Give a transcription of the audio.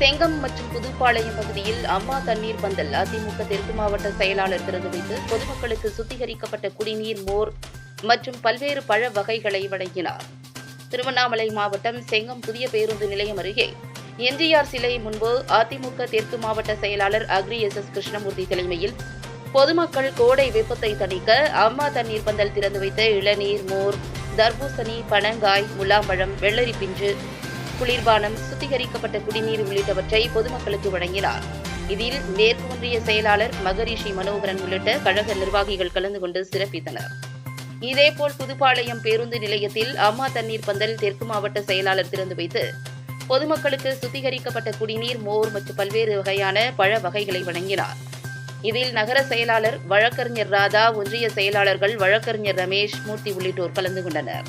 செங்கம் மற்றும் புதுப்பாளையம் பகுதியில் அம்மா தண்ணீர் பந்தல் அதிமுக தெற்கு மாவட்ட செயலாளர் திறந்து வைத்து பொதுமக்களுக்கு சுத்திகரிக்கப்பட்ட குடிநீர் மோர் மற்றும் பல்வேறு பழ வகைகளை வழங்கினார். திருவண்ணாமலை மாவட்டம் செங்கம் புதிய பேருந்து நிலையம் அருகே எம்ஜிஆர் சிலை முன்பு அதிமுக தெற்கு மாவட்ட செயலாளர் அக்ரி எஸ் எஸ் கிருஷ்ணமூர்த்தி தலைமையில் பொதுமக்கள் கோடை வெப்பத்தை தணிக்க அம்மா தண்ணீர் பந்தல் திறந்து வைத்த இளநீர் மோர் தர்பூசணி பனங்காய் முலாம்பழம் வெள்ளரி பிஞ்சு குளிர்பானம் சுத்திகரிக்கப்பட்ட குடிநீர் உள்ளிட்டவற்றை பொதுமக்களுக்கு வழங்கினார். இதில் மேற்கு ஒன்றிய செயலாளர் மகரிஷி மனோகரன் உள்ளிட்ட கழக நிர்வாகிகள் கலந்து கொண்டு சிறப்பித்தனர். இதேபோல் புதுப்பாளையம் பேருந்து நிலையத்தில் அம்மா தண்ணீர் பந்தல் தெற்கு மாவட்ட செயலாளர் திறந்து வைத்து பொதுமக்களுக்கு சுத்திகரிக்கப்பட்ட குடிநீர் மோர் மற்றும் பல்வேறு வகையான பழ வகைகளை வழங்கினார். இதில் நகர செயலாளர் வழக்கறிஞர் ராதா ஒன்றிய செயலாளர்கள் வழக்கறிஞர் ரமேஷ் மூர்த்தி உள்ளிட்டோர் கலந்து கொண்டனர்.